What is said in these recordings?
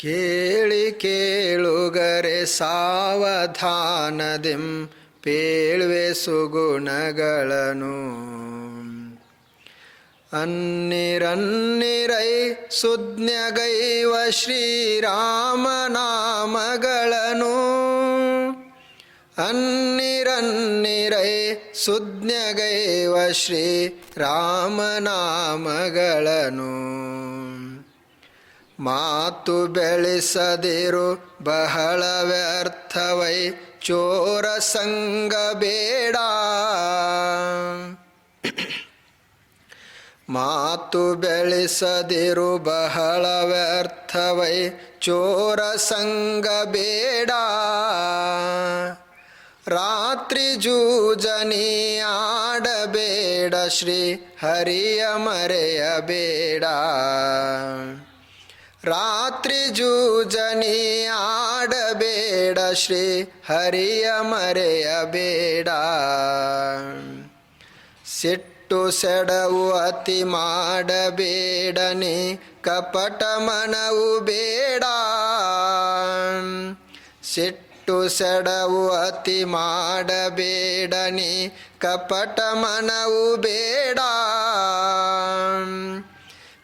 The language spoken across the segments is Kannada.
ಕೇಳಿ ಕೇಳುಗರೆ ಸಾವಧಾನದಿಂ ಪೇಳ್ವೆ ಸುಗುಣಗಳನು ಅನ್ನಿರನ್ನಿರೈ ಸುಜ್ಞಗೈವ ಶ್ರೀರಾಮನಾಮಗಳನು ಅನ್ನಿರನ್ನಿರೈ ಸುಜ್ಞಗೈವ ಶ್ರೀ ರಾಮನಾಮಗಳನ್ನು ಮಾತು ಬೆಳೆಸದಿರು ಬಹಳ ವ್ಯರ್ಥವೈ, ಚೋರ ಸಂಗ ಬೇಡ. ಮಾತು ಬೆಳೆಸದಿರು ಬಹಳ ವ್ಯರ್ಥವೈ, ಚೋರ ಸಂಗ ಬೇಡ. ರಾತ್ರಿ ಜೂಜನಿ ಆಡಬೇಡ, ಶ್ರೀ ಹರಿಯ ಮರೆಯಬೇಡ. ರಾತ್ರಿ ಜೂಜನಿ ಆಡಬೇಡ, ಶ್ರೀ ಹರಿಯ ಮರೆಯಬೇಡ ಸಿಟ್ಟು ಸೆಡವು ಅತಿ ಮಾಡಬೇಡನೆ ಕಪಟ ಮನವು ಬೇಡ. ಸಿಟ್ಟು ಸೆಡವು ಅತಿ ಮಾಡಬೇಡನೆ ಕಪಟ ಮನವು ಬೇಡ.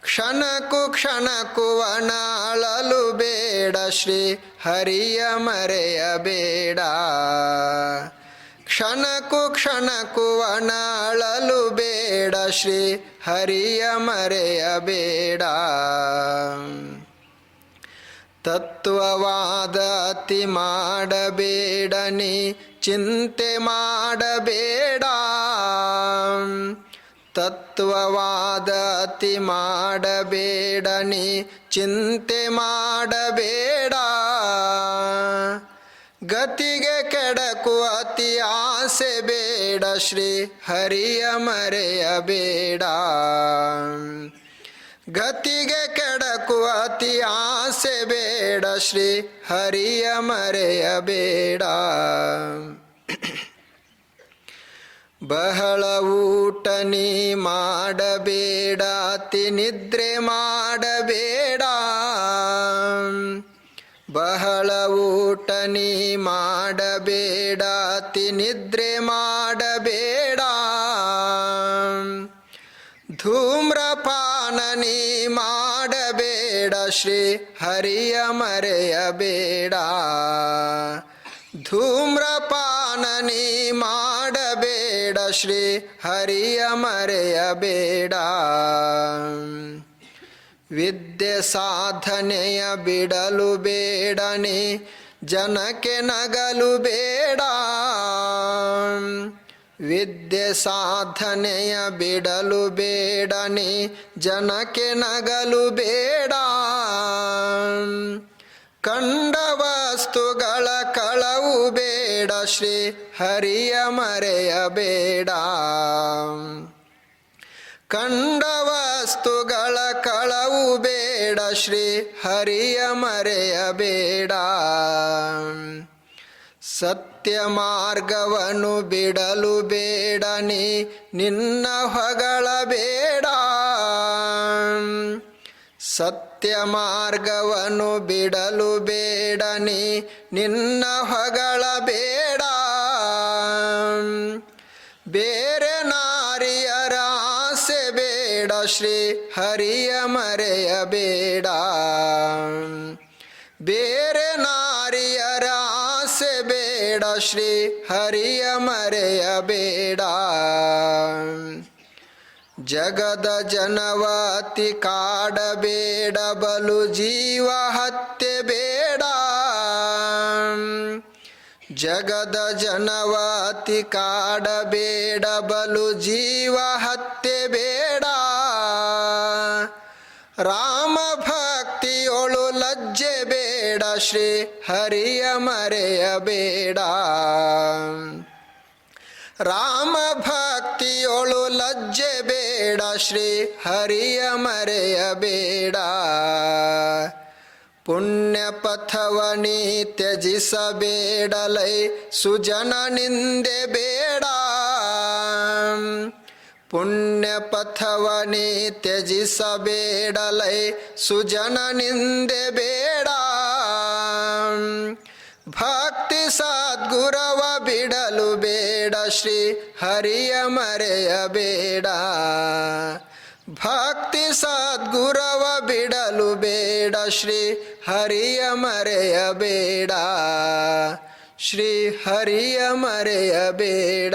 ಕ್ಷಣಕ್ಕೂ ಕ್ಷಣಕ್ಕೂ ಅನಾಳಲು ಬೇಡ, ಶ್ರೀ ಹರಿಯ ಮರೆಯಬೇಡ ಕ್ಷಣಕ್ಕೂ ಕ್ಷಣಕ್ಕೂ ಅನಾಳಲು ಬೇಡ, ಶ್ರೀ ಹರಿಯ ಮರೆಯಬೇಡ ತತ್ವವಾದ ಅತಿ ಮಾಡಬೇಡನಿ ಚಿಂತೆ ಮಾಡಬೇಡ. ತತ್ವವಾದ ಅತಿ ಮಾಡಬೇಡನಿ, ಚಿಂತೆ ಮಾಡಬೇಡ. ಗತಿಗೆ ಕೆಡಕು ಅತಿ ಆಸೆ ಬೇಡ, ಶ್ರೀ ಹರಿಯ ಮರೆಯಬೇಡ. ಗತಿಗೆ ಕೆಡಕು ಅತಿ ಆಸೆ ಬೇಡ, ಶ್ರೀ ಹರಿಯ ಮರೆಯಬೇಡ. ಬಹಳ ಊಟ ನೀ ಮಾಡಬೇಡ, ತಿನಿದ್ರೆ ಮಾಡಬೇಡ. ಬಹಳ ಊಟ ನೀ ಮಾಡಬೇಡ, ತಿನಿದ್ರೆ ಮಾಡಬೇಡ. ಧೂಮ್ರಪಾನ ನೀ ಮಾಡಬೇಡ ಶ್ರೀ ಹರಿಯ ಮರೆಯಬೇಡ. ಧೂಮ್ರಪಾನ ನೀ ಮಾಡಬೇಡ ಶ್ರೀ ಹರಿಯ ಮರೆಯಬೇಡ ವಿದ್ಯೆ ಸಾಧನೆಯ ಬಿಡಲು ಬೇಡನೆ, ಜನಕ್ಕೆ ನಗಲು ಬೇಡ. ವಿದ್ಯೆ ಸಾಧನೆಯ ಬಿಡಲು ಬೇಡನೆ, ಜನಕ್ಕೆ ನಗಲು ಬೇಡ. ಕಂಡ ವಸ್ತುಗಳ ಕಳವು ಬೇಡ ಶ್ರೀ ಹರಿಯ ಮರೆಯಬೇಡ ಕಂಡ ವಸ್ತುಗಳ ಕಳವು ಬೇಡ, ಶ್ರೀ ಹರಿಯ ಮರೆಯಬೇಡ ಸತ್ಯ ಮಾರ್ಗವನ್ನು ಬಿಡಲು ಬೇಡನೆ ನಿನ್ನ ಹೊಗಳ ಬೇಡ. ಸತ್ಯ ಮಾರ್ಗವನ್ನು ಬಿಡಲು ಬೇಡನೆ, ನಿನ್ನ ಹೊಗಳ ಬೇಡ. ಬೇರೆ ನಾರಿಯರ ಆಸೆ ಬೇಡ ಶ್ರೀ ಹರಿಯ ಮರೆಯಬೇಡ ಬೇರೆ ನಾರಿಯರ ಆಸೆ ಬೇಡ ಶ್ರೀ ಹರಿಯ ಮರೆಯಬೇಡ ಜಗದ ಜನವಾತಿ ಕಾಡಬೇಡ ಬಲು ಜೀವ ಹತ್ಯೆ ಬೇಡ. ಜಗದ ಜನವಾತಿ ಕಾಡಬೇಡ ಬಲು ಜೀವ ಹತ್ಯೆ ಬೇಡ. ರಾಮ ಭಕ್ತಿಯೊಳು ಲಜ್ಜೆ ಬೇಡ, ಶ್ರೀ ಹರಿಯ ಮರೆಯಬೇಡ ರಾಮ ಭಕ್ತಿಯೊಳು ಲಜ್ಜೆ ಬೇಡ, ಶ್ರೀ ಹರಿಯ ಮರೆಯಬೇಡ ಪುಣ್ಯ ಪಥವನಿ ತ್ಯಜಿಸಬೇಡಲೈ ಸುಜನ ನಿಂದೆ ಬೇಡ. ಪುಣ್ಯ ಪಥವನಿ ತ್ಯಜಿಸಬೇಡಲೈ ಸುಜನ ನಿಂದೆ ಬೇಡ. ಭಕ್ತಿ ಸದ್ಗುರವ ಬಿಡಲು ಬೇಡ, ಶ್ರೀ ಹರಿಯ ಮರೆಯಬೇಡ ಭಕ್ತಿ ಸದ್ಗುರವ ಬಿಡಲು ಬೇಡ, ಶ್ರೀ ಹರಿಯ ಮರೆಯಬೇಡ ಶ್ರೀ ಹರಿಯ ಮರೆಯಬೇಡ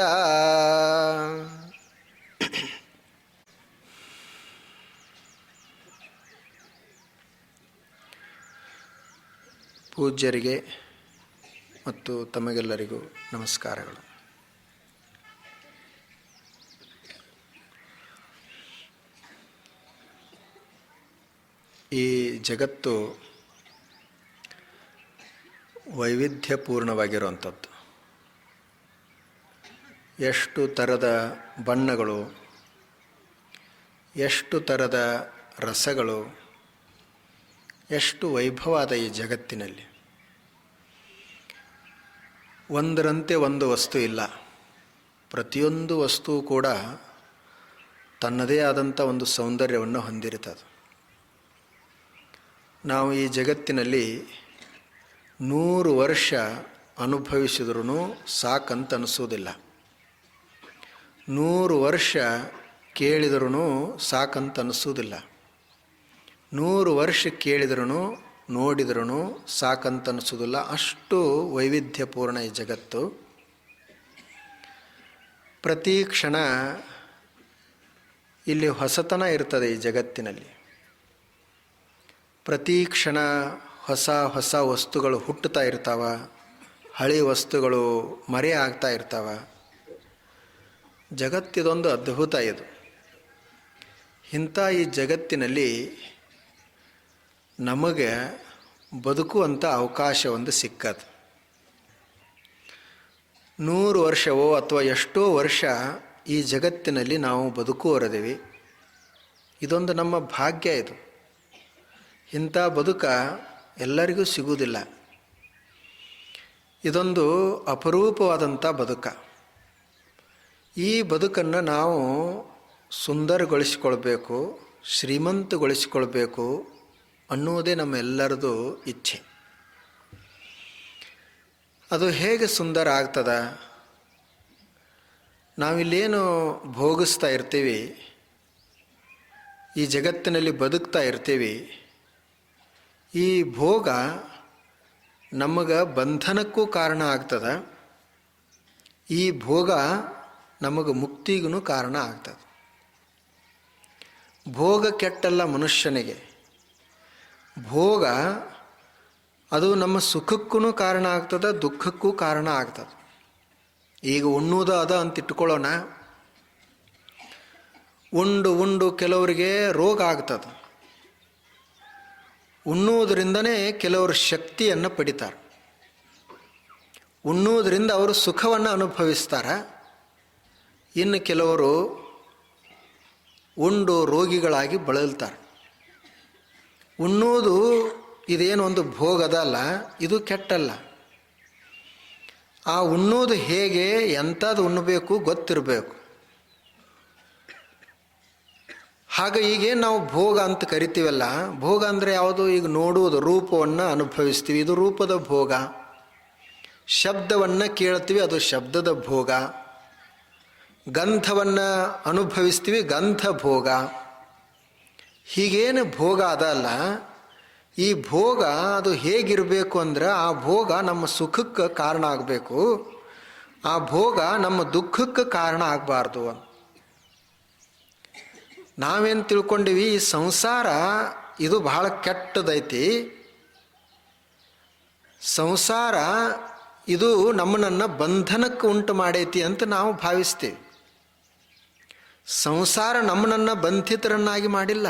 ಪೂಜ್ಯರಿಗೆ ಮತ್ತು ತಮಗೆಲ್ಲರಿಗೂ ನಮಸ್ಕಾರಗಳು. ಈ ಜಗತ್ತು ವೈವಿಧ್ಯಪೂರ್ಣವಾಗಿರುವಂಥದ್ದು. ಎಷ್ಟು ಥರದ ಬಣ್ಣಗಳು, ಎಷ್ಟು ಥರದ ರಸಗಳು, ಎಷ್ಟು ವೈಭವಾದ ಈ ಜಗತ್ತಿನಲ್ಲಿ. ಒಂದರಂತೆ ಒಂದು ವಸ್ತು ಇಲ್ಲ. ಪ್ರತಿಯೊಂದು ವಸ್ತು ಕೂಡ ತನ್ನದೇ ಆದಂಥ ಒಂದು ಸೌಂದರ್ಯವನ್ನು ಹೊಂದಿರುತ್ತದೆ. ನಾವು ಈ ಜಗತ್ತಿನಲ್ಲಿ ನೂರು ವರ್ಷ ಅನುಭವಿಸಿದ್ರೂ ಸಾಕಂತ ಅನಿಸೋದಿಲ್ಲ. ನೂರು ವರ್ಷ ಕೇಳಿದ್ರೂ ಸಾಕಂತ ಅನಿಸೋದಿಲ್ಲ. ನೂರು ವರ್ಷ ಕೇಳಿದ್ರೂ ನೋಡಿದ್ರೂ ಸಾಕಂತ ಅನಿಸೋದಿಲ್ಲ ಅಷ್ಟು ವೈವಿಧ್ಯಪೂರ್ಣ ಈ ಜಗತ್ತು. ಪ್ರತಿ ಕ್ಷಣ ಇಲ್ಲಿ ಹೊಸತನ ಇರ್ತದೆ ಈ ಜಗತ್ತಿನಲ್ಲಿ. ಪ್ರತಿ ಕ್ಷಣ ಹೊಸ ಹೊಸ ವಸ್ತುಗಳು ಹುಟ್ಟುತ್ತಾ ಇರ್ತಾವ, ಹಳೆ ವಸ್ತುಗಳು ಮರೆ ಆಗ್ತಾ ಇರ್ತಾವ. ಜಗತ್ತಿದೊಂದು ಅದ್ಭುತ ಇದು. ಇಂಥ ಈ ಜಗತ್ತಿನಲ್ಲಿ ನಮಗೆ ಬದುಕುವಂಥ ಅವಕಾಶ ಒಂದು ಸಿಕ್ಕದು. ನೂರು ವರ್ಷವೋ ಅಥವಾ ಎಷ್ಟೋ ವರ್ಷ ಈ ಜಗತ್ತಿನಲ್ಲಿ ನಾವು ಬದುಕುವರದೇವಿ. ಇದೊಂದು ನಮ್ಮ ಭಾಗ್ಯ ಇದು. ಇಂಥ ಬದುಕ ಎಲ್ಲರಿಗೂ ಸಿಗುವುದಿಲ್ಲ. ಇದೊಂದು ಅಪರೂಪವಾದಂಥ ಬದುಕ. ಈ ಬದುಕನ್ನು ನಾವು ಸುಂದರಗೊಳಿಸಿಕೊಳ್ಬೇಕು, ಶ್ರೀಮಂತಗೊಳಿಸಿಕೊಳ್ಬೇಕು ಅನ್ನುವುದೇ ನಮ್ಮೆಲ್ಲರದು ಇಚ್ಛೆ. ಅದು ಹೇಗೆ ಸುಂದರ ಆಗ್ತದ? ನಾವಿಲ್ಲೇನು ಭೋಗಿಸ್ತಾ ಇರ್ತೀವಿ, ಈ ಜಗತ್ತಿನಲ್ಲಿ ಬದುಕ್ತಾ ಇರ್ತೀವಿ, ಈ ಭೋಗ ನಮಗೆ ಬಂಧನಕ್ಕೂ ಕಾರಣ ಆಗ್ತದ, ಈ ಭೋಗ ನಮಗೆ ಮುಕ್ತಿಗೂ ಕಾರಣ ಆಗ್ತದೆ. ಭೋಗ ಕೆಟ್ಟಲ್ಲ ಮನುಷ್ಯನಿಗೆ. ಭೋಗ, ಅದು ನಮ್ಮ ಸುಖಕ್ಕೂ ಕಾರಣ ಆಗ್ತದೆ, ದುಃಖಕ್ಕೂ ಕಾರಣ ಆಗ್ತದೆ. ಈಗ ಉಣ್ಣುವುದು ಅದ ಅಂತ ಇಟ್ಕೊಳ್ಳೋಣ ಉಂಡು ಉಂಡು ಕೆಲವರಿಗೆ ರೋಗ ಆಗ್ತದೆ. ಉಣ್ಣುವುದರಿಂದನೇ ಕೆಲವರು ಶಕ್ತಿಯನ್ನು ಪಡಿತಾರೆ. ಉಣ್ಣುವುದರಿಂದ ಅವರು ಸುಖವನ್ನು ಅನುಭವಿಸ್ತಾರೆ. ಇನ್ನು ಕೆಲವರು ಉಂಡು ರೋಗಿಗಳಾಗಿ ಬಳಲ್ತಾರೆ. ಉಣ್ಣುವುದು ಇದೇನು ಒಂದು ಭೋಗದ ಅಲ್ಲ, ಇದು ಕೆಟ್ಟಲ್ಲ. ಆ ಉಣ್ಣೋದು ಹೇಗೆ ಎಂಥದ್ದು ಉಣ್ಣಬೇಕು, ಗೊತ್ತಿರಬೇಕು. ಹಾಗೆ ಈಗೇನು ನಾವು ಭೋಗ ಅಂತ ಕರಿತೀವಲ್ಲ, ಭೋಗ ಅಂದರೆ ಯಾವುದು? ಈಗ ನೋಡುವುದು, ರೂಪವನ್ನು ಅನುಭವಿಸ್ತೀವಿ. ಇದು ರೂಪದ ಭೋಗ. ಶಬ್ದವನ್ನು ಕೇಳ್ತೀವಿ, ಅದು ಶಬ್ದದ ಭೋಗ. ಗಂಧವನ್ನು ಅನುಭವಿಸ್ತೀವಿ ಗಂಧ ಭೋಗ ಹೀಗೇನು ಭೋಗ ಅದಲ್ಲ. ಈ ಭೋಗ ಅದು ಹೇಗಿರಬೇಕು ಅಂದ್ರೆ ಆ ಭೋಗ ನಮ್ಮ ಸುಖಕ್ಕೆ ಕಾರಣ ಆಗಬೇಕು. ಆ ಭೋಗ ನಮ್ಮ ದುಃಖಕ್ಕೆ ಕಾರಣ ಆಗಬಾರ್ದು ನಾವೇನು ತಿಳ್ಕೊಂಡಿವಿ, ಈ ಸಂಸಾರ ಇದು ಬಹಳ ಕೆಟ್ಟದೈತಿ. ಸಂಸಾರ ಇದು ನಮ್ಮನನ್ನು ಬಂಧನಕ್ಕೆ ಉಂಟು ಮಾಡೈತಿ ಅಂತ ನಾವು ಭಾವಿಸ್ತೀವಿ. ಸಂಸಾರ ನಮ್ಮನನ್ನು ಬಂಧಿತರನ್ನಾಗಿ ಮಾಡಿಲ್ಲ.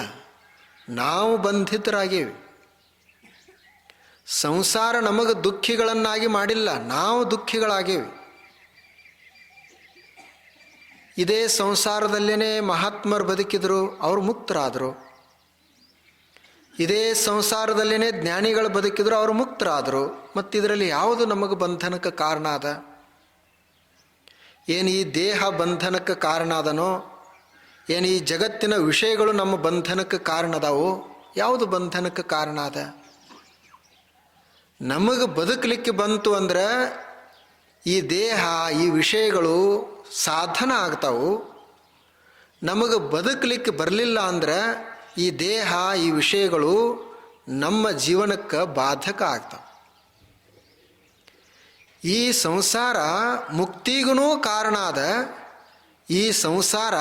ನಾವು ಬಂಧಿತರಾಗೇವಿ. ಸಂಸಾರ ನಮಗೆ ದುಃಖಿಗಳನ್ನಾಗಿ ಮಾಡಿಲ್ಲ, ನಾವು ದುಃಖಿಗಳಾಗೇವಿ. ಇದೇ ಸಂಸಾರದಲ್ಲೇ ಮಹಾತ್ಮರು ಬದುಕಿದ್ರು, ಅವರು ಮುಕ್ತರಾದರು. ಇದೇ ಸಂಸಾರದಲ್ಲೇ ಜ್ಞಾನಿಗಳು ಬದುಕಿದ್ರು, ಅವರು ಮುಕ್ತರಾದರು. ಮತ್ತು ಇದರಲ್ಲಿ ಯಾವುದು ನಮಗೆ ಬಂಧನಕ್ಕೆ ಕಾರಣ ಅದ? ಏನು ಈ ದೇಹ ಬಂಧನಕ್ಕೆ ಕಾರಣ ಅದನೋ? ಏನು ಈ ಜಗತ್ತಿನ ವಿಷಯಗಳು ನಮ್ಮ ಬಂಧನಕ್ಕೆ ಕಾರಣ ಅದಾವೋ? ಯಾವುದು ಬಂಧನಕ್ಕೆ ಕಾರಣ ಅದ? ನಮಗೆ ಬದುಕಲಿಕ್ಕೆ ಬಂತು ಅಂದ್ರೆ ಈ ದೇಹ, ಈ ವಿಷಯಗಳು ಸಾಧನ ಆಗ್ತಾವು. ನಮಗೆ ಬದುಕಲಿಕ್ಕೆ ಬರಲಿಲ್ಲ ಅಂದ್ರೆ ಈ ದೇಹ, ಈ ವಿಷಯಗಳು ನಮ್ಮ ಜೀವನಕ್ಕೆ ಬಾಧಕ ಆಗ್ತಾವೆ. ಈ ಸಂಸಾರ ಮುಕ್ತಿಗೂ ಕಾರಣ ಅದ. ಈ ಸಂಸಾರ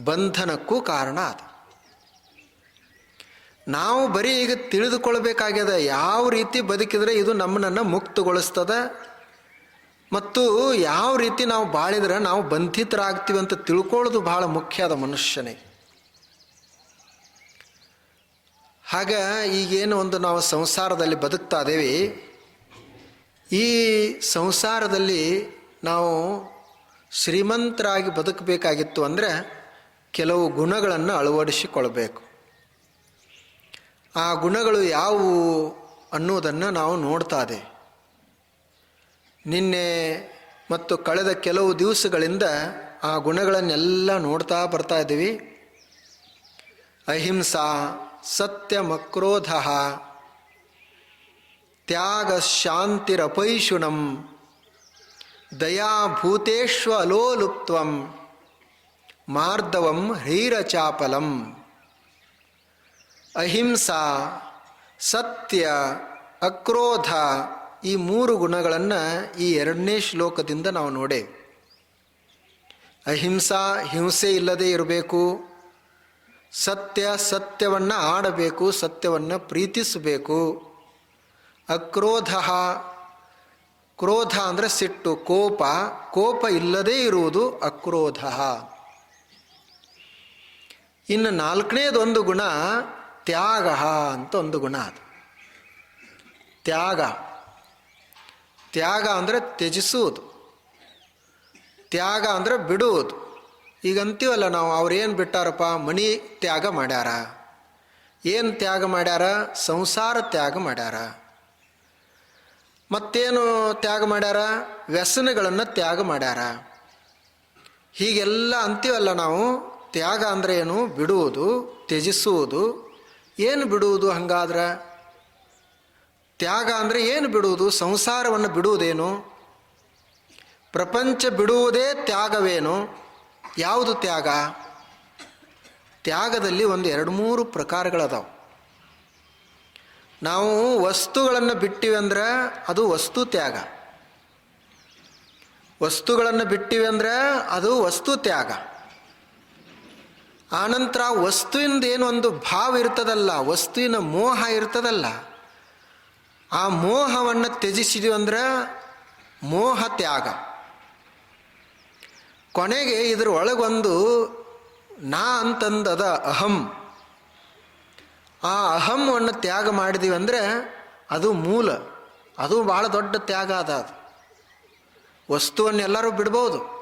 ಬಂಧನಕ್ಕೂ ಕಾರಣ ಅದು. ನಾವು ಬರೀ ಈಗ ತಿಳಿದುಕೊಳ್ಬೇಕಾಗ್ಯದ ಯಾವ ರೀತಿ ಬದುಕಿದ್ರೆ ಇದು ನಮ್ಮನ್ನು ಮುಕ್ತಗೊಳಿಸ್ತದೆ ಮತ್ತು ಯಾವ ರೀತಿ ನಾವು ಬಾಳಿದ್ರೆ ನಾವು ಬಂಧಿತರಾಗ್ತೀವಿ ಅಂತ ತಿಳ್ಕೊಳ್ಳೋದು ಬಹಳ ಮುಖ್ಯ ಅದ ಮನುಷ್ಯನಿಗೆ. ಹಾಗ ಈಗೇನು ಒಂದು ನಾವು ಸಂಸಾರದಲ್ಲಿ ಬದುಕ್ತಾ ಇದ್ದೇವೆ. ಈ ಸಂಸಾರದಲ್ಲಿ ನಾವು ಶ್ರೀಮಂತರಾಗಿ ಬದುಕಬೇಕಾಗಿತ್ತು ಅಂದರೆ ಕೆಲವು ಗುಣಗಳನ್ನು ಅಳವಡಿಸಿಕೊಳ್ಬೇಕು. ಆ ಗುಣಗಳು ಯಾವುವು ಅನ್ನೋದನ್ನು ನಾವು ನೋಡ್ತಾ ಇದೆ. ನಿನ್ನೆ ಮತ್ತು ಕಳೆದ ಕೆಲವು ದಿವಸಗಳಿಂದ ಆ ಗುಣಗಳನ್ನೆಲ್ಲ ನೋಡ್ತಾ ಬರ್ತಾ ಇದ್ದೀವಿ. ಅಹಿಂಸಾ ಸತ್ಯ ಮಕ್ರೋಧ ತ್ಯಾಗ ಶಾಂತಿರಪೈಶುಣಂ ದಯಾಭೂತೇಶ್ವ ಅಲೋಲುಪ್ತ್ವಂ ಮಾರ್ದವಂ ಹೀರಚಾಪಲಂ. ಅಹಿಂಸಾ, ಸತ್ಯ, ಅಕ್ರೋಧ ಈ ಮೂರು ಗುಣಗಳನ್ನು ಈ ಎರಡನೇ ಶ್ಲೋಕದಿಂದ ನಾವು ನೋಡೇವೆ ಅಹಿಂಸಾ ಹಿಂಸೆ ಇಲ್ಲದೆ ಇರಬೇಕು. ಸತ್ಯ ಸತ್ಯವನ್ನು ಆಡಬೇಕು, ಸತ್ಯವನ್ನು ಪ್ರೀತಿಸಬೇಕು. ಅಕ್ರೋಧ, ಕ್ರೋಧ ಅಂದರೆ ಸಿಟ್ಟು, ಕೋಪ ಕೋಪ ಇಲ್ಲದೇ ಇರುವುದು ಅಕ್ರೋಧ. ಇನ್ನು ನಾಲ್ಕನೇದೊಂದು ಗುಣ ತ್ಯಾಗ ಅಂತ ಒಂದು ಗುಣ ಅದು. ತ್ಯಾಗ. ತ್ಯಾಗ ಅಂದರೆ ತ್ಯಜಿಸುವುದು. ತ್ಯಾಗ ಅಂದರೆ ಬಿಡುವುದು. ಈಗ ಅಂತೀವಲ್ಲ ನಾವು ಅವ್ರೇನು ಬಿಟ್ಟಾರಪ್ಪ? ಮಣಿ ತ್ಯಾಗ ಮಾಡ್ಯಾರ. ಏನು ತ್ಯಾಗ ಮಾಡ್ಯಾರ? ಸಂಸಾರ ತ್ಯಾಗ ಮಾಡ್ಯಾರ. ಮತ್ತೇನು ತ್ಯಾಗ ಮಾಡ್ಯಾರ? ವ್ಯಸನಗಳನ್ನು ತ್ಯಾಗ ಮಾಡ್ಯಾರ. ಹೀಗೆಲ್ಲ ಅಂತೀವಲ್ಲ ನಾವು ತ್ಯಾಗ ಅಂದರೆ ಏನು? ಬಿಡುವುದು, ತ್ಯಜಿಸುವುದು. ಏನು ಬಿಡುವುದು ಹಂಗಾದ್ರೆ? ತ್ಯಾಗ ಅಂದರೆ ಏನು ಬಿಡುವುದು? ಸಂಸಾರವನ್ನು ಬಿಡುವುದೇನು? ಪ್ರಪಂಚ ಬಿಡುವುದೇ ತ್ಯಾಗವೇನು? ಯಾವುದು ತ್ಯಾಗ? ತ್ಯಾಗದಲ್ಲಿ ಒಂದು ಎರಡು ಮೂರು ಪ್ರಕಾರಗಳದಾವೆ. ನಾವು ವಸ್ತುಗಳನ್ನು ಬಿಟ್ಟಿವಿ ಅಂದ್ರೆ ಅದು ವಸ್ತು ತ್ಯಾಗ. ವಸ್ತುಗಳನ್ನು ಬಿಟ್ಟಿವಿ ಅಂದ್ರೆ ಅದು ವಸ್ತು ತ್ಯಾಗ. ಆನಂತರ ವಸ್ತುವಿಂದ ಒಂದು ಭಾವ ಇರ್ತದಲ್ಲ, ವಸ್ತುವಿನ ಮೋಹ ಇರ್ತದಲ್ಲ, ಆ ಮೋಹವನ್ನು ತ್ಯಜಿಸಿದ್ವಿ ಅಂದ್ರೆ ಮೋಹ ತ್ಯಾಗ. ಕೊನೆಗೆ ಇದ್ರ ಒಳಗೊಂದು ನಾ ಅಂತಂದದ ಅಹಂ. ಆ ಅಹಂವನ್ನು ತ್ಯಾಗ ಮಾಡಿದೀವಿ ಅಂದರೆ ಅದು ಮೂಲ, ಅದು ಭಾಳ ದೊಡ್ಡ ತ್ಯಾಗ ಅದ ಅದು. ವಸ್ತುವನ್ನೆಲ್ಲರೂ ಬಿಡ್ಬೋದು.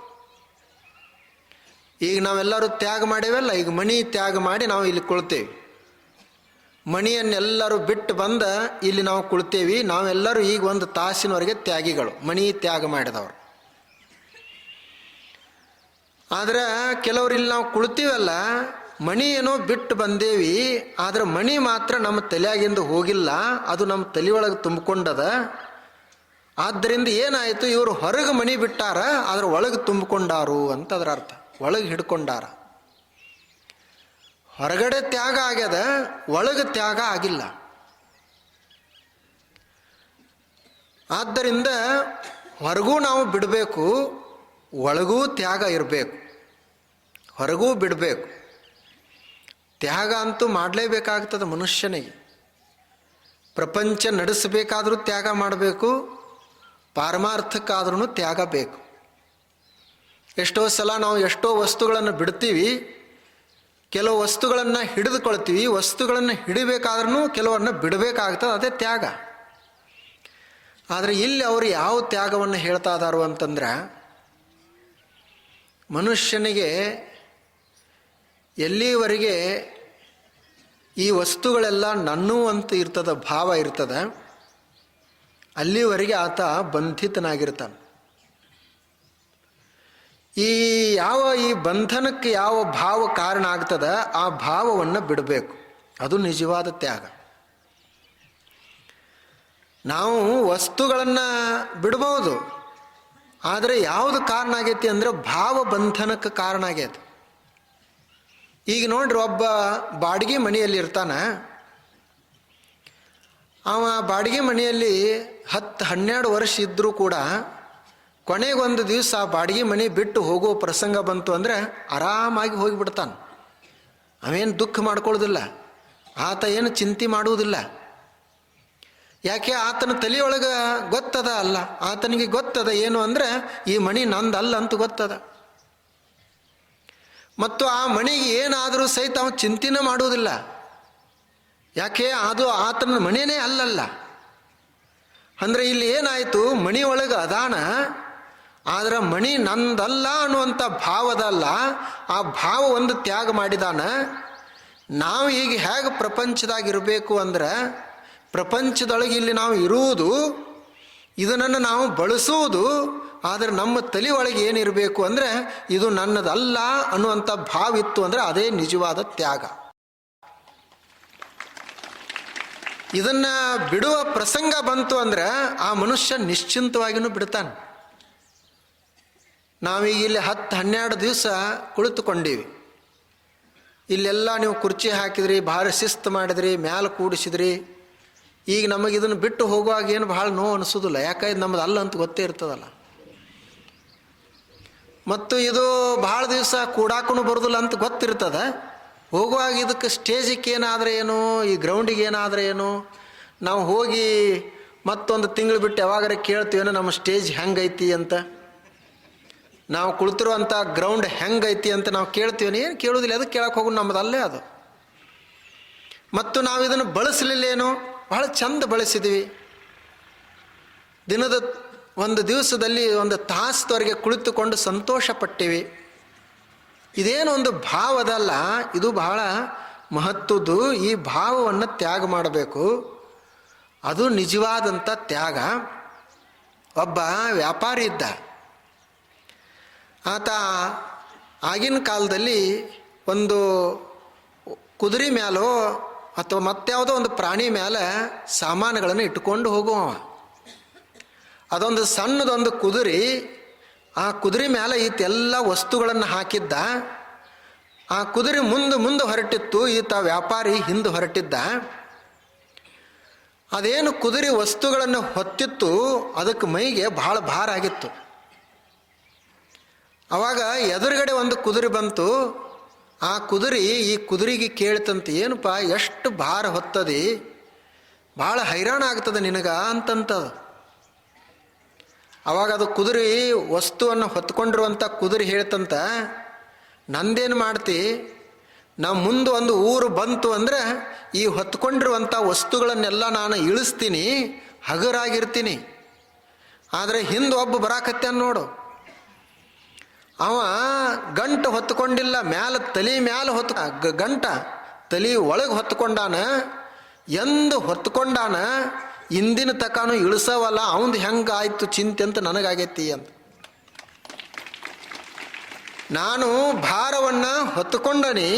ಈಗ ನಾವೆಲ್ಲರೂ ತ್ಯಾಗ ಮಾಡೇವಲ್ಲ, ಈಗ ಮಣಿ ತ್ಯಾಗ ಮಾಡಿ ನಾವು ಇಲ್ಲಿ ಕುಳ್ತೇವೆ. ಮಣಿಯನ್ನೆಲ್ಲರೂ ಬಿಟ್ಟು ಬಂದ ಇಲ್ಲಿ ನಾವು ಕುಳ್ತೇವಿ. ನಾವೆಲ್ಲರೂ ಈಗ ಒಂದು ತಾಸಿನವರೆಗೆ ತ್ಯಾಗಿಗಳು, ಮಣಿ ತ್ಯಾಗ ಮಾಡಿದವರು. ಆದ್ರೆ ಕೆಲವ್ರು ಇಲ್ಲಿ ನಾವು ಕುಳ್ತೀವಲ್ಲ, ಮಣಿ ಏನೋ ಬಿಟ್ಟು ಬಂದೇವಿ, ಆದ್ರೆ ಮಣಿ ಮಾತ್ರ ನಮ್ಮ ತಲೆಯಾಗಿಂದ ಹೋಗಿಲ್ಲ, ಅದು ನಮ್ಮ ತಲೆಯೊಳಗೆ ತುಂಬಿಕೊಂಡದ. ಆದ್ದರಿಂದ ಏನಾಯಿತು, ಇವರು ಹೊರಗೆ ಮಣಿ ಬಿಟ್ಟಾರ, ಆದ್ರೆ ಒಳಗೆ ತುಂಬಿಕೊಂಡಾರು ಅಂತ ಅದರ ಅರ್ಥ. ಒಳಗೆ ಹಿಡ್ಕೊಂಡಾರ. ಹೊರಗಡೆ ತ್ಯಾಗ ಆಗ್ಯದ, ಒಳಗೆ ತ್ಯಾಗ ಆಗಿಲ್ಲ. ಆದ್ದರಿಂದ ಹೊರಗೂ ನಾವು ಬಿಡಬೇಕು, ಒಳಗೂ ತ್ಯಾಗ ಇರಬೇಕು. ಹೊರಗೂ ಬಿಡಬೇಕು. ತ್ಯಾಗ ಅಂತೂ ಮಾಡಲೇಬೇಕಾಗ್ತದೆ ಮನುಷ್ಯನಿಗೆ. ಪ್ರಪಂಚ ನಡೆಸಬೇಕಾದರೂ ತ್ಯಾಗ ಮಾಡಬೇಕು ಪಾರಮಾರ್ಥಕ್ಕಾದ್ರೂ ತ್ಯಾಗ ಬೇಕು. ಎಷ್ಟೋ ಸಲ ನಾವು ಎಷ್ಟೋ ವಸ್ತುಗಳನ್ನು ಬಿಡ್ತೀವಿ, ಕೆಲವು ವಸ್ತುಗಳನ್ನು ಹಿಡಿದುಕೊಳ್ತೀವಿ, ವಸ್ತುಗಳನ್ನು ಹಿಡಿಬೇಕಾದ್ರೂ ಕೆಲವನ್ನ ಬಿಡಬೇಕಾಗ್ತದೆ, ಅದೇ ತ್ಯಾಗ. ಆದರೆ ಇಲ್ಲಿ ಅವರು ಯಾವ ತ್ಯಾಗವನ್ನು ಹೇಳ್ತಾ ಇದ್ದಾರು ಅಂತಂದ್ರೆ, ಮನುಷ್ಯನಿಗೆ ಎಲ್ಲಿವರೆಗೆ ಈ ವಸ್ತುಗಳೆಲ್ಲ ನನ್ನೂ ಅಂತ ಇರ್ತದ, ಭಾವ ಇರ್ತದ, ಅಲ್ಲಿವರೆಗೆ ಆತ ಬಂಧಿತನಾಗಿರ್ತಾನೆ. ಈ ಯಾವ ಈ ಬಂಧನಕ್ಕೆ ಯಾವ ಭಾವ ಕಾರಣ ಆಗ್ತದ, ಆ ಭಾವವನ್ನು ಬಿಡಬೇಕು. ಅದು ನಿಜವಾದ ತ್ಯಾಗ. ನಾವು ವಸ್ತುಗಳನ್ನು ಬಿಡ್ಬೋದು, ಆದರೆ ಯಾವುದು ಕಾರಣ ಆಗೈತಿ ಅಂದರೆ ಭಾವ ಬಂಧನಕ್ಕೆ ಕಾರಣ ಆಗೈತಿ. ಈಗ ನೋಡ್ರಿ, ಒಬ್ಬ ಬಾಡಿಗೆ ಮನೆಯಲ್ಲಿ ಇರ್ತಾನೆ. ಅವ ಬಾಡಿಗೆ ಮನೆಯಲ್ಲಿ ಹತ್ತು ಹನ್ನೆರಡು ವರ್ಷ ಇದ್ದರೂ ಕೂಡ ಕೊನೆಗೊಂದು ದಿವಸ ಬಾಡಿಗೆ ಮನೆ ಬಿಟ್ಟು ಹೋಗೋ ಪ್ರಸಂಗ ಬಂತು ಅಂದರೆ ಆರಾಮಾಗಿ ಹೋಗಿಬಿಡ್ತಾನೆ. ಅವೇನು ದುಃಖ ಮಾಡ್ಕೊಳ್ಳೋದಿಲ್ಲ. ಆತ ಏನು ಚಿಂತೆ ಮಾಡುವುದಿಲ್ಲ. ಯಾಕೆ ಆತನ ತಲೆಯೊಳಗೆ ಗೊತ್ತದ ಅಲ್ಲ. ಆತನಿಗೆ ಗೊತ್ತದ ಏನು ಅಂದರೆ ಈ ಮಣಿ ನಂದಲ್ಲ ಅಂತ ಗೊತ್ತದ. ಮತ್ತು ಆ ಮಣಿಗೆ ಏನಾದರೂ ಸಹಿತ ಅವನು ಚಿಂತೆನೇ ಮಾಡುವುದಿಲ್ಲ. ಯಾಕೆ ಅದು ಆತನ ಮನೆಯೇ ಅಲ್ಲಲ್ಲ. ಅಂದರೆ ಇಲ್ಲಿ ಏನಾಯಿತು? ಮಣಿಯೊಳಗೆ ಅದಾನ. ಆದ್ರೆ ಮಣಿ ನಂದಲ್ಲ ಅನ್ನುವಂಥ ಭಾವದಲ್ಲ ಆ ಭಾವ ಒಂದು ತ್ಯಾಗ ಮಾಡಿದಾನ. ನಾವು ಈಗ ಹೇಗೆ ಪ್ರಪಂಚದಾಗಿರಬೇಕು ಅಂದ್ರೆ, ಪ್ರಪಂಚದೊಳಗೆ ಇಲ್ಲಿ ನಾವು ಇರುವುದು ಇದನ್ನು ನಾವು ಬಳಸುವುದು, ಆದರೆ ನಮ್ಮ ತಲೆ ಒಳಗೆ ಏನಿರಬೇಕು ಅಂದರೆ, ಇದು ನನ್ನದಲ್ಲ ಅನ್ನುವಂಥ ಭಾವ ಇತ್ತು ಅಂದರೆ ಅದೇ ನಿಜವಾದ ತ್ಯಾಗ. ಇದನ್ನ ಬಿಡುವ ಪ್ರಸಂಗ ಬಂತು ಅಂದ್ರೆ ಆ ಮನುಷ್ಯ ನಿಶ್ಚಿಂತವಾಗಿನೂ ಬಿಡ್ತಾನೆ. ನಾವೀಗ ಇಲ್ಲಿ ಹತ್ತು ಹನ್ನೆರಡು ದಿವಸ ಕುಳಿತುಕೊಂಡೀವಿ. ಇಲ್ಲೆಲ್ಲ ನೀವು ಕುರ್ಚಿ ಹಾಕಿದ್ರಿ, ಭಾರಿ ಶಿಸ್ತು ಮಾಡಿದ್ರಿ, ಮ್ಯಾಲೆ ಕೂಡಿಸಿದ್ರಿ. ಈಗ ನಮಗೆ ಇದನ್ನು ಬಿಟ್ಟು ಹೋಗುವಾಗ ಏನು ಭಾಳ ನೋವು ಅನಿಸೋದಿಲ್ಲ. ಯಾಕಂದ್ರೆ ನಮ್ಮದು ಅಲ್ಲ ಅಂತ ಗೊತ್ತೇ ಇರ್ತದಲ್ಲ. ಮತ್ತು ಇದು ಭಾಳ ದಿವಸ ಕೂಡಾಕೂ ಬರೋದಿಲ್ಲ ಅಂತ ಗೊತ್ತಿರ್ತದ. ಹೋಗುವಾಗ ಇದಕ್ಕೆ ಸ್ಟೇಜಿಗೆ ಏನಾದರೆ ಏನು, ಈ ಗ್ರೌಂಡಿಗೆ ಏನಾದರೆ ಏನು, ನಾವು ಹೋಗಿ ಮತ್ತೊಂದು ತಿಂಗಳು ಬಿಟ್ಟು ಯಾವಾಗಾರ ಕೇಳ್ತೀವೇನೋ ನಮ್ಮ ಸ್ಟೇಜ್ ಹೆಂಗೈತಿ ಅಂತ. ನಾವು ಕುಳಿತಿರುವಂಥ ಗ್ರೌಂಡ್ ಹೆಂಗೈತಿ ಅಂತ ನಾವು ಕೇಳ್ತೀವಿ. ಏನು ಕೇಳೋದಿಲ್ಲ, ಅದು ಕೇಳಕ್ಕೆ ಹೋಗೋದು ನಮ್ಮದಲ್ಲೇ ಅದು. ಮತ್ತು ನಾವು ಇದನ್ನು ಬಳಸಲಿಲ್ಲೇನು ಬಹಳ ಚಂದ ಬಳಸಿದ್ವಿ. ದಿನದ ಒಂದು ದಿವಸದಲ್ಲಿ ಒಂದು ತಾಸದವರೆಗೆ ಕುಳಿತುಕೊಂಡು ಸಂತೋಷ ಪಟ್ಟಿವಿ ಇದೇನು ಒಂದು ಭಾವದಲ್ಲ ಇದು ಬಹಳ ಮಹತ್ವದ್ದು ಈ ಭಾವವನ್ನು ತ್ಯಾಗ ಮಾಡಬೇಕು. ಅದು ನಿಜವಾದಂಥ ತ್ಯಾಗ. ಒಬ್ಬ ವ್ಯಾಪಾರಿ ಇದ್ದ. ಆತ ಆಗಿನ ಕಾಲದಲ್ಲಿ ಒಂದು ಕುದುರೆ ಮ್ಯಾಲೋ ಅಥವಾ ಮತ್ತಾವುದೋ ಒಂದು ಪ್ರಾಣಿ ಮೇಲೆ ಸಾಮಾನುಗಳನ್ನು ಇಟ್ಕೊಂಡು ಹೋಗುವ ಅದೊಂದು ಸಣ್ಣದೊಂದು ಕುದುರೆ, ಆ ಕುದುರೆ ಮೇಲೆ ಈತೆಲ್ಲ ವಸ್ತುಗಳನ್ನು ಹಾಕಿದ್ದ. ಆ ಕುದುರೆ ಮುಂದೆ ಮುಂದೆ ಹೊರಟಿತ್ತು, ಈತ ವ್ಯಾಪಾರಿ ಹಿಂದೆ ಹೊರಟಿದ್ದ. ಅದೇನು ಕುದುರೆ ವಸ್ತುಗಳನ್ನು ಹೊತ್ತಿತ್ತು, ಅದಕ್ಕೆ ಮೈಗೆ ಭಾಳ ಭಾರ ಆಗಿತ್ತು. ಅವಾಗ ಎದುರುಗಡೆ ಒಂದು ಕುದುರೆ ಬಂತು. ಆ ಕುದುರೆ ಈ ಕುದುರೆಗೆ ಕೇಳ್ತಂತೆ, ಏನಪ್ಪ, ಎಷ್ಟು ಭಾರ ಹೊತ್ತದೆ? ಭಾಳ ಹೈರಾಣ ಆಗ್ತದೆ ನಿನಗ ಅಂತಂತ ಅವಾಗ ಅದು ಕುದುರೆ ವಸ್ತುವನ್ನು ಹೊತ್ಕೊಂಡಿರುವಂಥ ಕುದುರೆ ಹೇಳ್ತಂತ, ನಂದೇನು ಮಾಡ್ತಿ? ನಮ್ಮ ಮುಂದೆ ಒಂದು ಊರು ಬಂತು ಅಂದರೆ, ಈ ಹೊತ್ಕೊಂಡಿರುವಂಥ ವಸ್ತುಗಳನ್ನೆಲ್ಲ ನಾನು ಇಳಿಸ್ತೀನಿ, ಹಗರಾಗಿರ್ತೀನಿ. ಆದರೆ ಹಿಂದೆ ಒಬ್ಬ ಬರಾಕತ್ಯಾನ ನೋಡು. ಅವ ಗಂಟು ಹೊತ್ಕೊಂಡಿಲ್ಲ, ಮ್ಯಾಲ ತಲೆ ಮ್ಯಾಲ ಹೊತ್ತು ಗಂಟ ತಲೆ ಒಳಗೆ ಹೊತ್ಕೊಂಡಾನ, ಎಂದು ಹೊತ್ಕೊಂಡಾನ, ಇಂದಿನ ತಕಾನು ಇಳಿಸವಲ್ಲ, ಅವಂದು ಹೆಂಗೆ ಆಯಿತು ಚಿಂತೆ ಅಂತ ನನಗಾಗೈತಿ ಅಂತ. ನಾನು ಭಾರವನ್ನು ಹೊತ್ತುಕೊಂಡನಿ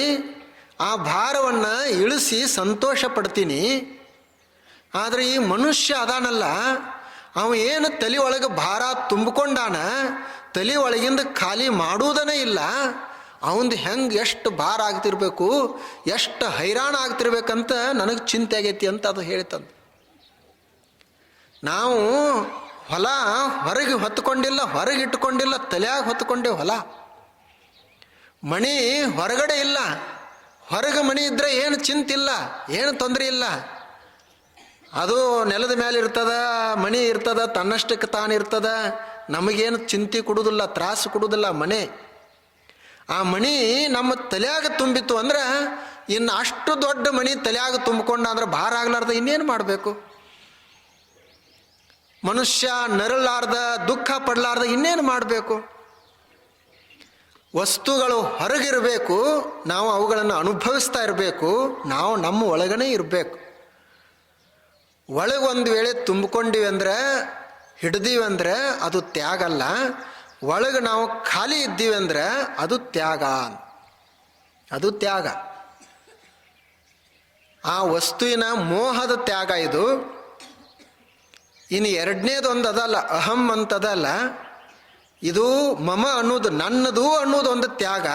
ಆ ಭಾರವನ್ನು ಇಳಿಸಿ ಸಂತೋಷ ಪಡ್ತೀನಿ. ಆದರೆ ಈ ಮನುಷ್ಯ ಅದಾನಲ್ಲ, ಅವ ಏನು ತಲೆ ಒಳಗೆ ಭಾರ ತುಂಬಿಕೊಂಡಾನ ತಲೆ ಒಳಗಿಂದ ಖಾಲಿ ಮಾಡುವುದನೇ ಇಲ್ಲ. ಅವಂದು ಹೆಂಗೆ ಎಷ್ಟು ಭಾರ ಆಗ್ತಿರ್ಬೇಕು, ಎಷ್ಟು ಹೈರಾಣ ಆಗ್ತಿರ್ಬೇಕಂತ ನನಗೆ ಚಿಂತೆ ಆಗೈತಿ ಅಂತ ಅದು ಹೇಳ್ತಂದ. ನಾವು ಹೊಲ ಹೊರಗೆ ಹೊತ್ಕೊಂಡಿಲ್ಲ ಹೊರಗೆ ಇಟ್ಕೊಂಡಿಲ್ಲ ತಲೆಯಾಗ ಹೊತ್ಕೊಂಡೇವು ಹೊಲ. ಮಣಿ ಹೊರಗಡೆ ಇಲ್ಲ. ಹೊರಗೆ ಮಣಿ ಇದ್ದರೆ ಏನು ಚಿಂತೆ ಇಲ್ಲ, ಏನು ತೊಂದರೆ ಇಲ್ಲ. ಅದು ನೆಲದ ಮೇಲೆ ಇರ್ತದ, ಮಣಿ ಇರ್ತದ, ತನ್ನಷ್ಟಕ್ಕೆ ತಾನಿರ್ತದ ನಮಗೇನು ಚಿಂತೆ ಕೊಡುವುದಿಲ್ಲ ತ್ರಾಸು ಕೊಡುವುದಿಲ್ಲ ಮನೆ. ಆ ಮಣಿ ನಮ್ಮ ತಲೆಯಾಗ ತುಂಬಿತ್ತು ಅಂದ್ರೆ ಇನ್ನು ಅಷ್ಟು ದೊಡ್ಡ ಮಣಿ ತಲೆಯಾಗ ತುಂಬಿಕೊಂಡ ಅಂದ್ರೆ ಭಾರ ಆಗ್ಲಾರ್ದ ಇನ್ನೇನು ಮಾಡಬೇಕು? ಮನುಷ್ಯ ನರಳಾರ್ದ, ದುಃಖ ಪಡಲಾರ್ದ ಇನ್ನೇನು ಮಾಡಬೇಕು? ವಸ್ತುಗಳು ಹೊರಗಿರಬೇಕು, ನಾವು ಅವುಗಳನ್ನು ಅನುಭವಿಸ್ತಾ ಇರಬೇಕು, ನಾವು ನಮ್ಮ ಒಳಗನೆ ಇರಬೇಕು. ಒಳಗೊಂದು ವೇಳೆ ತುಂಬಿಕೊಂಡಿವಿ ಅಂದ್ರೆ ಹಿಡ್ದೀವಿ ಅಂದ್ರೆ ಅದು ತ್ಯಾಗ ಅಲ್ಲ. ಒಳಗೆ ನಾವು ಖಾಲಿ ಇದ್ದೀವಿ ಅಂದ್ರೆ ಅದು ತ್ಯಾಗ. ಅದು ತ್ಯಾಗ. ಆ ವಸ್ತುವಿನ ಮೋಹದ ತ್ಯಾಗ ಇದು. ಇನ್ನು ಎರಡನೇದು ಒಂದು ಅದಲ್ಲ, ಅಹಂ ಅಂತದಲ್ಲ. ಇದು ಮಮ ಅನ್ನೋದು ನನ್ನದು ಅನ್ನೋದೊಂದು ತ್ಯಾಗ.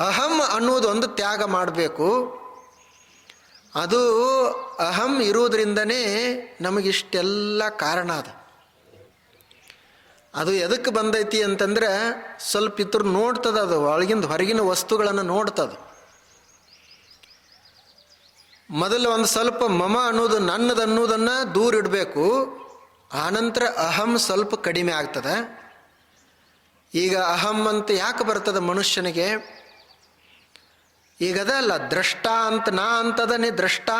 ಅಹಂ ಅನ್ನೋದೊಂದು ತ್ಯಾಗ ಮಾಡಬೇಕು. ಅದು ಅಹಂ ಇರುವುದರಿಂದನೇ ನಮಗಿಷ್ಟೆಲ್ಲ ಕಾರಣ ಅದು. ಅದು ಎದಕ್ಕೆ ಬಂದೈತಿ ಅಂತಂದ್ರೆ ಸ್ವಲ್ಪ ಇತ್ರ ನೋಡ್ತದ ಅದು, ಒಳಗಿಂದ ಹೊರಗಿನ ವಸ್ತುಗಳನ್ನು ನೋಡ್ತದ. ಮೊದಲು ಒಂದು ಸ್ವಲ್ಪ ಮಮ ಅನ್ನೋದು ನನ್ನದು ಅನ್ನೋದನ್ನು ದೂರ ಇಡಬೇಕು, ಆನಂತರ ಅಹಂ ಸ್ವಲ್ಪ ಕಡಿಮೆ ಆಗ್ತದೆ. ಈಗ ಅಹಂ ಅಂತ ಯಾಕೆ ಬರ್ತದೆ ಮನುಷ್ಯನಿಗೆ? ಈಗ ಅದಲ್ಲ ದ್ರಷ್ಟ ಅಂತ ನಾ ಅಂತದನೇ ದ್ರಷ್ಟ.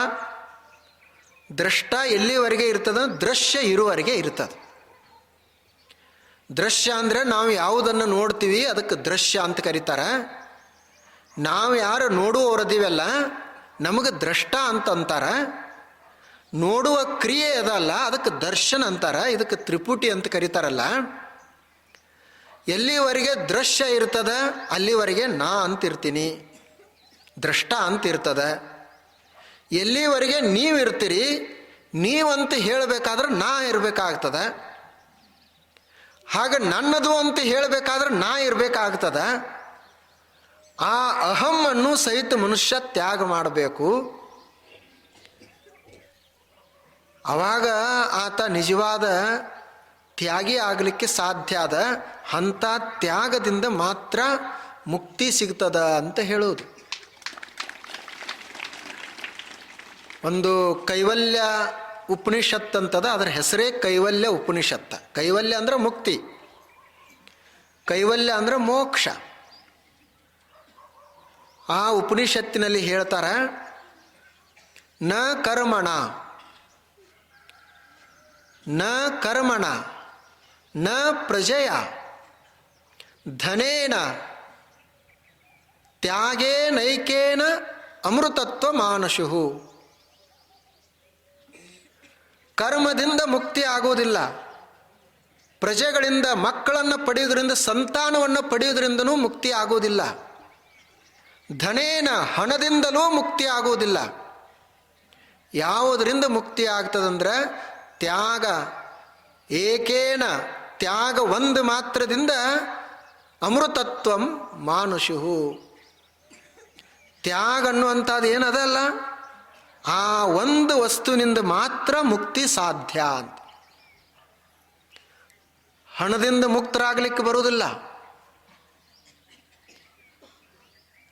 ದ್ರಷ್ಟ ಎಲ್ಲಿವರೆಗೆ ಇರ್ತದ ದೃಶ್ಯ ಇರುವವರೆಗೆ ಇರ್ತದೆ. ದೃಶ್ಯ ಅಂದರೆ ನಾವು ಯಾವುದನ್ನು ನೋಡ್ತೀವಿ, ಅದಕ್ಕೆ ದೃಶ್ಯ ಅಂತ ಕರೀತಾರೆ. ನಾವು ಯಾರು ನೋಡುವವರದಿವಲ್ಲ, ನಮಗೆ ದ್ರಷ್ಟ ಅಂತ ಅಂತಾರೆ. ನೋಡುವ ಕ್ರಿಯೆ ಅದಲ್ಲ, ಅದಕ್ಕೆ ದರ್ಶನ ಅಂತಾರೆ, ಇದಕ್ಕೆ ತ್ರಿಪುಟಿ ಅಂತ ಕರೀತಾರಲ್ಲ. ಎಲ್ಲಿವರೆಗೆ ದೃಶ್ಯ ಇರ್ತದ, ಅಲ್ಲಿವರೆಗೆ ನಾ ಅಂತಿರ್ತೀನಿ. ದ್ರಷ್ಟ ಇರ್ತದೆ ಎಲ್ಲಿವರೆಗೆ ನೀವಿರ್ತೀರಿ, ನೀವಂತ ಹೇಳಬೇಕಾದ್ರೆ ನಾ ಇರಬೇಕಾಗ್ತದೆ. ಹಾಗೆ ನನ್ನದು ಅಂತ ಹೇಳಬೇಕಾದ್ರೆ ನಾ ಇರಬೇಕಾಗ್ತದ. ಆ ಅಹಮ್ಮನ್ನು ಸಹಿತ ಮನುಷ್ಯ ತ್ಯಾಗ ಮಾಡಬೇಕು. ಅವಾಗ ಆತ ನಿಜವಾದ ತ್ಯಾಗಿ ಆಗಲಿಕ್ಕೆ ಸಾಧ್ಯ ಅದ ಅಂಥ ತ್ಯಾಗದಿಂದ ಮಾತ್ರ ಮುಕ್ತಿ ಸಿಗ್ತದ ಅಂತ ಹೇಳುವುದು. ಒಂದು ಕೈವಲ್ಯ ಉಪನಿಷತ್ ಅಂತದ, ಅದರ ಹೆಸರೇ ಕೈವಲ್ಯ ಉಪನಿಷತ್ತ ಕೈವಲ್ಯ ಅಂದ್ರೆ ಮುಕ್ತಿ. ಕೈವಲ್ಯ ಅಂದ್ರೆ ಮೋಕ್ಷ. ಆ ಉಪನಿಷತ್ತಿನಲ್ಲಿ ಹೇಳ್ತಾರ, ನ ಕರ್ಮಣ. ನ ಕರ್ಮಣ. ನ ಪ್ರಜೆಯ. ಧನೇನ. ತ್ಯಾಗೇನೈಕೇನ ಅಮೃತತ್ವ ಮಾನಶು ಕರ್ಮದಿಂದ ಮುಕ್ತಿ ಆಗೋದಿಲ್ಲ. ಪ್ರಜೆಗಳಿಂದ ಮಕ್ಕಳನ್ನು ಪಡೆಯುವುದರಿಂದ, ಸಂತಾನವನ್ನು ಪಡೆಯುವುದರಿಂದನೂ ಮುಕ್ತಿ ಆಗೋದಿಲ್ಲ. ಧನೇನ ಹಣದಿಂದಲೂ ಮುಕ್ತಿ ಆಗೋದಿಲ್ಲ. ಯಾವುದರಿಂದ ಮುಕ್ತಿ ಆಗ್ತದಂದ್ರೆ, ತ್ಯಾಗ. ಏಕೇನ ತ್ಯಾಗ ಒಂದು ಮಾತ್ರದಿಂದ ಅಮೃತತ್ವಂ ಮಾನುಷು ತ್ಯಾಗ ಅನ್ನುವಂಥದ್ದು ಏನದಲ್ಲ? ಆ ಒಂದು ವಸ್ತುವಿನಿಂದ ಮಾತ್ರ ಮುಕ್ತಿ ಸಾಧ್ಯ ಅಂತ. ಹಣದಿಂದ ಮುಕ್ತರಾಗಲಿಕ್ಕೆ ಬರುವುದಿಲ್ಲ.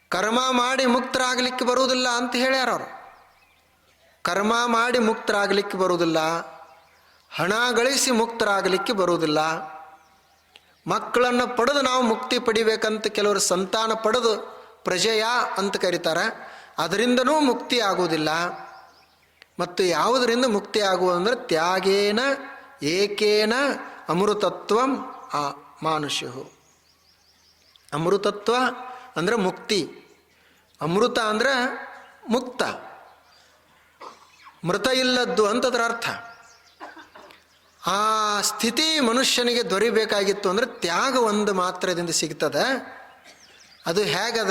ಕರ್ಮ ಮಾಡಿ ಮುಕ್ತರಾಗಲಿಕ್ಕೆ ಬರುವುದಿಲ್ಲ ಅಂತ ಹೇಳ್ಯಾರ ಅವರು. ಕರ್ಮ ಮಾಡಿ ಮುಕ್ತರಾಗಲಿಕ್ಕೆ ಬರುವುದಿಲ್ಲ. ಹಣ ಗಳಿಸಿ ಮುಕ್ತರಾಗಲಿಕ್ಕೆ ಬರುವುದಿಲ್ಲ. ಮಕ್ಕಳನ್ನು ಪಡೆದು ನಾವು ಮುಕ್ತಿ ಪಡಿಬೇಕಂತ ಕೆಲವರು ಸಂತಾನ ಪಡೆದು ಪ್ರಜೆಯ ಅಂತ ಕರೀತಾರೆ. ಅದರಿಂದನೂ ಮುಕ್ತಿ ಆಗುವುದಿಲ್ಲ. ಮತ್ತು ಯಾವುದರಿಂದ ಮುಕ್ತಿ ಆಗುವುದಂದ್ರೆ ತ್ಯಾಗೇನ ಏಕೇನ ಅಮೃತತ್ವಂ ಆ ಮಾನುಷ್ಯು. ಅಮೃತತ್ವ ಅಂದರೆ ಮುಕ್ತಿ. ಅಮೃತ ಅಂದರೆ ಮುಕ್ತ. ಮೃತ ಇಲ್ಲದ್ದು ಅಂತದ್ರ ಅರ್ಥ. ಆ ಸ್ಥಿತಿ ಮನುಷ್ಯನಿಗೆ ದೊರಿಬೇಕಾಗಿತ್ತು ಅಂದರೆ ತ್ಯಾಗ ಒಂದು ಮಾತ್ರದಿಂದ ಸಿಗ್ತದೆ. ಅದು ಹೇಗದ?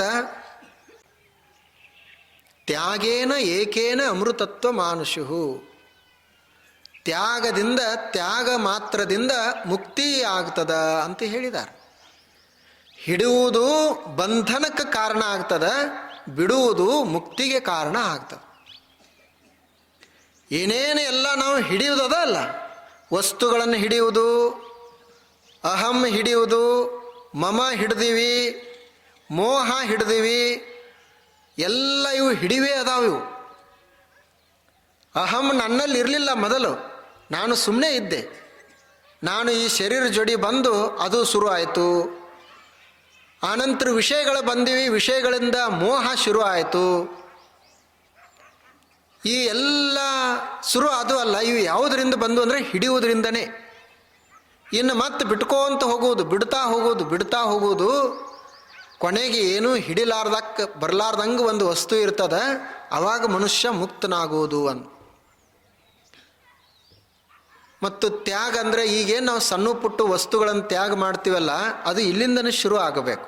ತ್ಯಾಗೇನ ಏಕೇನ ಅಮೃತತ್ವ ಮಾನುಷು ತ್ಯಾಗದಿಂದ ತ್ಯಾಗ ಮಾತ್ರದಿಂದ ಮುಕ್ತಿ ಆಗ್ತದ ಅಂತ ಹೇಳಿದ್ದಾರೆ ಹಿಡುವುದು ಬಂಧನಕ್ಕೆ ಕಾರಣ ಆಗ್ತದ, ಬಿಡುವುದು ಮುಕ್ತಿಗೆ ಕಾರಣ ಆಗ್ತದ. ಏನೇನು ಎಲ್ಲ ನಾವು ಹಿಡಿಯುವುದದ ಅಲ್ಲ ವಸ್ತುಗಳನ್ನು ಹಿಡಿಯುವುದು, ಅಹಂ ಹಿಡಿಯುವುದು, ಮಮ ಹಿಡ್ದೀವಿ, ಮೋಹ ಹಿಡ್ದೀವಿ ಎಲ್ಲ ಇವು ಹಿಡಿವೇ ಅದಾವ ಇವು. ಅಹಂ ನನ್ನಲ್ಲಿ ಇರಲಿಲ್ಲ ಮೊದಲು. ನಾನು ಸುಮ್ಮನೆ ಇದ್ದೆ. ನಾನು ಈ ಶರೀರ ಜೋಡಿ ಬಂದು ಅದು ಶುರು ಆಯಿತು. ಆನಂತರ ವಿಷಯಗಳು ಬಂದಿವಿ, ವಿಷಯಗಳಿಂದ ಮೋಹ ಶುರು ಆಯಿತು. ಈ ಎಲ್ಲ ಶುರು ಅದು ಅಲ್ಲ, ಇವು ಯಾವುದರಿಂದ ಬಂದು ಅಂದರೆ ಹಿಡಿಯುವುದರಿಂದನೇ. ಇನ್ನು ಮತ್ತೆ ಬಿಟ್ಕೋಂತ ಹೋಗುವುದು, ಬಿಡ್ತಾ ಹೋಗುವುದು ಬಿಡ್ತಾ ಹೋಗುವುದು. ಕೊನೆಗೆ ಏನೂ ಹಿಡಿಲಾರ್ದಕ್ಕೆ ಬರಲಾರ್ದಂಗೆ ಒಂದು ವಸ್ತು ಇರ್ತದ, ಅವಾಗ ಮನುಷ್ಯ ಮುಕ್ತನಾಗುವುದು ಅಂತ ಮತ್ತು ತ್ಯಾಗ ಅಂದರೆ ಈಗೇನು ನಾವು ಸಣ್ಣ ಪುಟ್ಟ ವಸ್ತುಗಳನ್ನು ತ್ಯಾಗ ಮಾಡ್ತೀವಲ್ಲ, ಅದು ಇಲ್ಲಿಂದನೇ ಶುರು ಆಗಬೇಕು.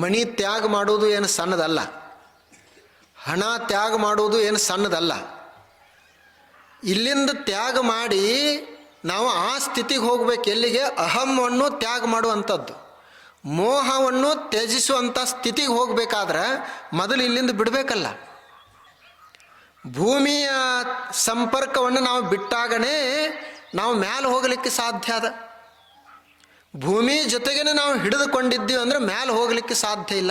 ಮಣಿ ತ್ಯಾಗ ಮಾಡುವುದು ಏನು ಸಣ್ಣದಲ್ಲ. ಹಣ ತ್ಯಾಗ ಮಾಡುವುದು ಏನು ಸಣ್ಣದಲ್ಲ. ಇಲ್ಲಿಂದ ತ್ಯಾಗ ಮಾಡಿ ನಾವು ಆ ಸ್ಥಿತಿಗೆ ಹೋಗ್ಬೇಕು, ಎಲ್ಲಿಗೆ? ಅಹಂವನ್ನು ತ್ಯಾಗ ಮಾಡುವಂಥದ್ದು. ಮೋಹವನ್ನು ತ್ಯಜಿಸುವಂಥ ಸ್ಥಿತಿಗೆ ಹೋಗಬೇಕಾದ್ರೆ ಮೊದಲು ಇಲ್ಲಿಂದ ಬಿಡಬೇಕಲ್ಲ. ಭೂಮಿಯ ಸಂಪರ್ಕವನ್ನು ನಾವು ಬಿಟ್ಟಾಗನೇ ನಾವು ಮ್ಯಾಲೆ ಹೋಗಲಿಕ್ಕೆ ಸಾಧ್ಯ ಅದ. ಭೂಮಿ ಜೊತೆಗೇನೆ ನಾವು ಹಿಡಿದುಕೊಂಡಿದ್ದೀವಿ ಅಂದರೆ ಮ್ಯಾಲೆ ಹೋಗಲಿಕ್ಕೆ ಸಾಧ್ಯ ಇಲ್ಲ.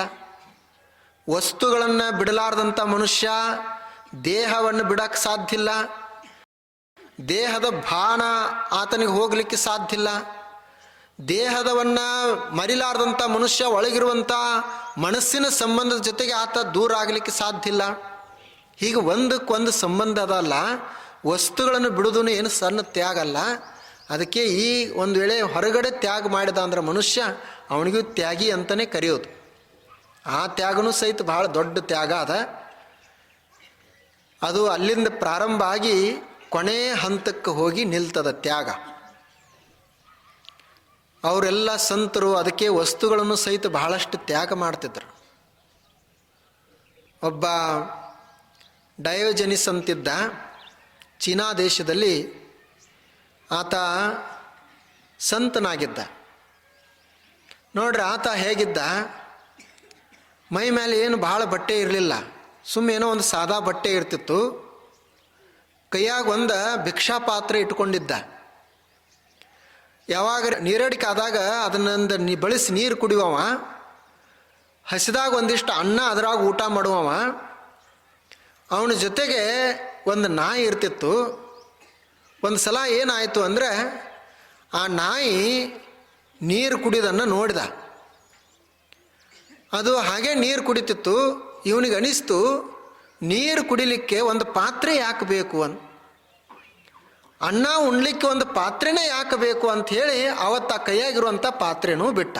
ವಸ್ತುಗಳನ್ನು ಬಿಡಲಾರ್ದಂಥ ಮನುಷ್ಯ ದೇಹವನ್ನು ಬಿಡಕ್ಕೆ ಸಾಧ್ಯ ಇಲ್ಲ. ದೇಹದ ಭಾನ ಆತನಿಗೆ ಹೋಗಲಿಕ್ಕೆ ಸಾಧ್ಯ ಇಲ್ಲ. ದೇಹದವನ್ನು ಮರಿಲಾರ್ದಂಥ ಮನುಷ್ಯ ಒಳಗಿರುವಂಥ ಮನಸ್ಸಿನ ಸಂಬಂಧದ ಜೊತೆಗೆ ಆತ ದೂರ ಆಗಲಿಕ್ಕೆ ಸಾಧ್ಯ ಇಲ್ಲ. ಹೀಗೆ ಒಂದಕ್ಕೊಂದು ಸಂಬಂಧ ಅದಲ್ಲ. ವಸ್ತುಗಳನ್ನು ಬಿಡೋದು ಏನು ಸಣ್ಣ ತ್ಯಾಗ ಅಲ್ಲ. ಅದಕ್ಕೆ ಈ ಒಂದು ವೇಳೆ ಹೊರಗಡೆ ತ್ಯಾಗ ಮಾಡಿದ ಅಂದ್ರೆ ಮನುಷ್ಯ ಅವನಿಗೂ ತ್ಯಾಗಿ ಅಂತಲೇ ಕರೆಯೋದು. ಆ ತ್ಯಾಗನೂ ಸಹಿತ ಭಾಳ ದೊಡ್ಡ ತ್ಯಾಗ ಅದ. ಅದು ಅಲ್ಲಿಂದ ಪ್ರಾರಂಭ ಆಗಿ ಕೊನೆಯ ಹಂತಕ್ಕೆ ಹೋಗಿ ನಿಲ್ತದ ತ್ಯಾಗ. ಅವರೆಲ್ಲ ಸಂತರು ಅದಕ್ಕೆ ವಸ್ತುಗಳನ್ನು ಸಹಿತ ಬಹಳಷ್ಟು ತ್ಯಾಗ ಮಾಡ್ತಿದ್ರು. ಒಬ್ಬ ಡಯೋಜನಿಸ್ ಅಂತಿದ್ದ ಚೀನಾ ದೇಶದಲ್ಲಿ ಆತ ಸಂತನಾಗಿದ್ದ. ನೋಡ್ರಿ, ಆತ ಹೇಗಿದ್ದ? ಮೈ ಮೇಲೆ ಏನು ಭಾಳ ಬಟ್ಟೆ ಇರಲಿಲ್ಲ. ಸುಮ್ಮನೆ ಏನೋ ಒಂದು ಸಾದಾ ಬಟ್ಟೆ ಇರ್ತಿತ್ತು. ಕೈಯಾಗ ಒಂದು ಭಿಕ್ಷಾ ಪಾತ್ರೆ ಇಟ್ಕೊಂಡಿದ್ದ. ಯಾವಾಗ ನೀರಡಿಕೆ ಆದಾಗ ಅದನ್ನೊಂದು ಬಳಸಿ ನೀರು ಕುಡಿಯುವವ, ಹಸಿದಾಗ ಒಂದಿಷ್ಟು ಅನ್ನ ಅದರಾಗ ಊಟ ಮಾಡುವವ, ಅವನ ಜೊತೆಗೆ ಒಂದು ನಾಯಿ ಇರ್ತಿತ್ತು. ಒಂದು ಸಲ ಏನಾಯಿತು ಅಂದರೆ ಆ ನಾಯಿ ನೀರು ಕುಡಿಯೋದನ್ನು ನೋಡಿದ. ಅದು ಹಾಗೆ ನೀರು ಕುಡಿತಿತ್ತು, ಇವನಿಗೆ ಅನಿಸ್ತು, ನೀರು ಕುಡಿಲಿಕ್ಕೆ ಒಂದು ಪಾತ್ರೆ ಯಾಕೆ ಬೇಕು ಅಂತ. ಅನ್ನ ಉಣ್ಲಿಕ್ಕೆ ಒಂದು ಪಾತ್ರೆನೇ ಯಾಕಬೇಕು ಅಂತ ಹೇಳಿ ಅವತ್ತು ಆ ಕೈಯಾಗಿರುವಂಥ ಪಾತ್ರೆನೂ ಬಿಟ್ಟ.